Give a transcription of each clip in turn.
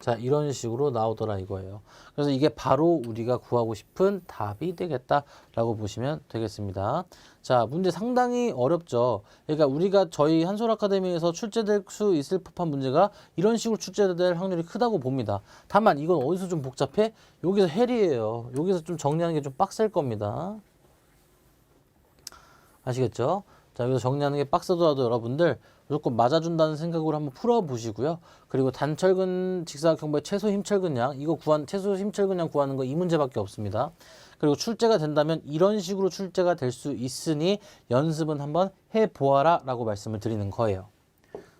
자, 이런 식으로 나오더라 이거예요. 그래서 이게 바로 우리가 구하고 싶은 답이 되겠다라고 보시면 되겠습니다. 자, 문제 상당히 어렵죠. 그러니까 우리가 저희 한솔 아카데미에서 출제될 수 있을 법한 문제가 이런 식으로 출제될 확률이 크다고 봅니다. 다만 이건 어디서 좀 복잡해? 여기서 헬이에요. 여기서 좀 정리하는 게 좀 빡셀 겁니다. 아시겠죠? 자, 여기서 정리하는 게 빡세더라도 여러분들 무조건 맞아준다는 생각으로 한번 풀어보시고요. 그리고 단철근 직사각형부의 최소 힘철근량 이거 구한 최소 힘철근량 구하는 거 이 문제밖에 없습니다. 그리고 출제가 된다면 이런 식으로 출제가 될 수 있으니 연습은 한번 해보아라 라고 말씀을 드리는 거예요.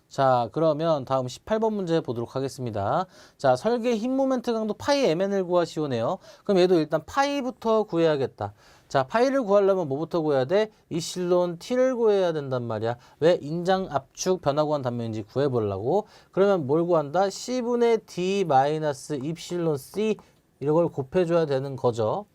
자, 그러면 다음 18번 문제 보도록 하겠습니다. 자, 설계 힘 모멘트 강도 파이 mn을 구하시오네요. 그럼 얘도 일단 파이부터 구해야겠다. 자, 파이를 구하려면 뭐부터 구해야 돼? 이실론 t를 구해야 된단 말이야. 왜? 인장 압축 변화 구한 단면인지 구해보려고. 그러면 뭘 구한다? c분의 d 마이너스 입실론 c 이런 걸 곱해줘야 되는 거죠.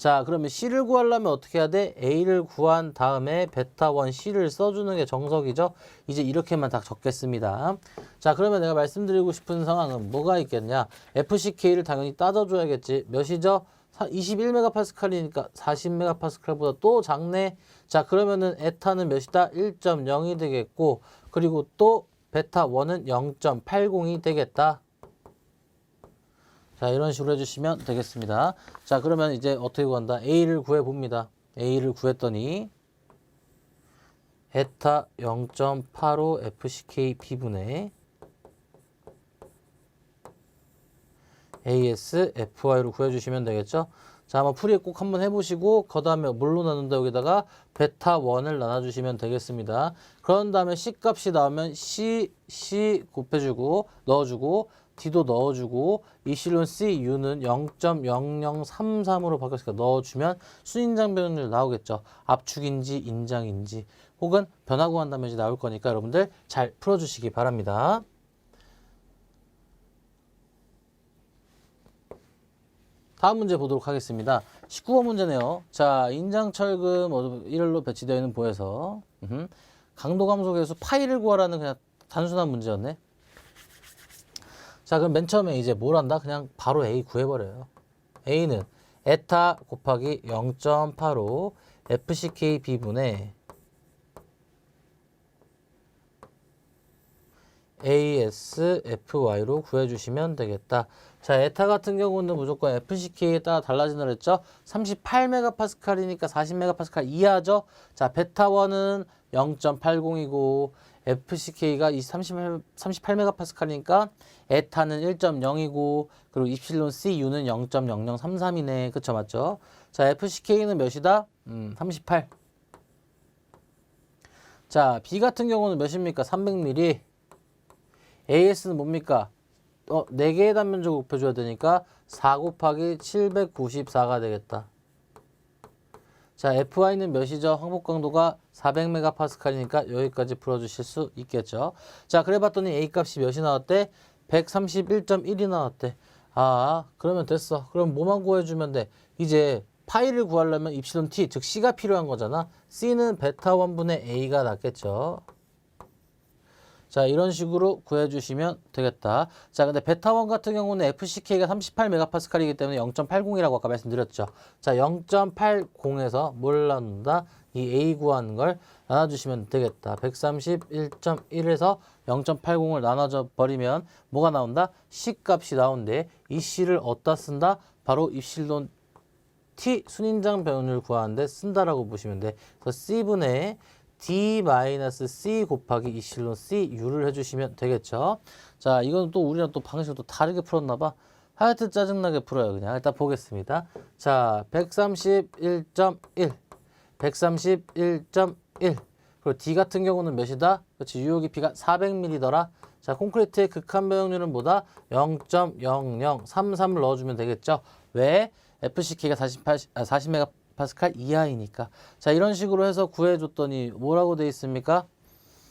자, 그러면 C를 구하려면 어떻게 해야 돼? A를 구한 다음에 베타1 C를 써주는 게 정석이죠. 이제 이렇게만 다 적겠습니다. 자, 그러면 내가 말씀드리고 싶은 상황은 뭐가 있겠냐? FCK를 당연히 따져줘야겠지. 몇이죠? 21메가파스칼이니까 40메가파스칼보다 또 작네. 자, 그러면은 에타는 몇이다? 1.0이 되겠고, 그리고 또 베타1은 0.80이 되겠다. 자, 이런 식으로 해주시면 되겠습니다. 자, 그러면 이제 어떻게 구한다? A를 구해봅니다. A를 구했더니, 에타 0.85 FCK B분의 AS FY로 구해주시면 되겠죠? 자, 한번 풀이에 꼭 한번 해보시고, 그 다음에 뭘로 나눈다 여기다가 베타 1을 나눠주시면 되겠습니다. 그런 다음에 C 값이 나오면 C, C 곱해주고, 넣어주고, D도 넣어주고, 이실론 C, U는 0.0033으로 바뀌었으니까 넣어주면 순인장 변율 나오겠죠. 압축인지 인장인지 혹은 변화 구한다면지 나올 거니까 여러분들 잘 풀어주시기 바랍니다. 다음 문제 보도록 하겠습니다. 19번 문제네요. 자, 인장철금 일렬로 배치되어 있는 보에서. 강도 감소 계수 파이를 구하라는 그냥 단순한 문제였네. 자, 그럼 맨 처음에 이제 뭘 한다? 그냥 바로 A 구해버려요. A는 에타 곱하기 0.85 FCK B분의 ASFY로 구해주시면 되겠다. 자, 에타 같은 경우는 무조건 FCK에 따라 달라진다 그랬죠? 38메가파스칼이니까 40메가파스칼 이하죠? 자, 베타1은 0.80이고 FCK가 이 38, 38메가파스칼이니까 에타는 1.0이고 그리고 입실론 CU는 0.0033이네. 그쵸 맞죠? 자, FCK는 몇이다? 음, 38. 자, B 같은 경우는 몇입니까? 300mm. AS는 뭡니까? 어, 4개의 단면적 곱해줘야 되니까 4 곱하기 794가 되겠다. 자, FY는 몇이죠? 항복 강도가 400메가파스칼이니까 여기까지 풀어주실 수 있겠죠. 자, 그래 봤더니 A 값이 몇이 나왔대? 131.1이 나왔대. 아, 그러면 됐어. 그럼 뭐만 구해주면 돼? 이제 파이를 구하려면 입실론 T, 즉 C가 필요한 거잖아. C는 베타 1분의 A가 낫겠죠. 자, 이런 식으로 구해주시면 되겠다. 자, 근데 베타1 같은 경우는 FCK가 38메가파스칼이기 때문에 0.80이라고 아까 말씀드렸죠. 자, 0.80에서 뭘 나눈다? 이 A 구하는 걸 나눠주시면 되겠다. 131.1에서 0.80을 나눠져 버리면 뭐가 나온다? C 값이 나온대. 이 C를 어디다 쓴다? 바로 입실론 T 순인장 변을 구하는데 쓴다라고 보시면 돼. 그래서 C분의 D-C 곱하기 이실론 C U를 해주시면 되겠죠. 자, 이건 또 우리랑 또 방식을 또 다르게 풀었나 봐. 하여튼 짜증나게 풀어요. 그냥 일단 보겠습니다. 자, 131.1, 131.1. 그리고 D 같은 경우는 몇이다? 그렇지, 유효 깊이가 400mm더라. 자, 콘크리트의 극한 변형률은 뭐다? 0.0033을 넣어주면 되겠죠. 왜? FCK가 48, 아, 40메가 파스칼 이하이니까. 자, 이런 식으로 해서 구해줬더니 뭐라고 돼 있습니까?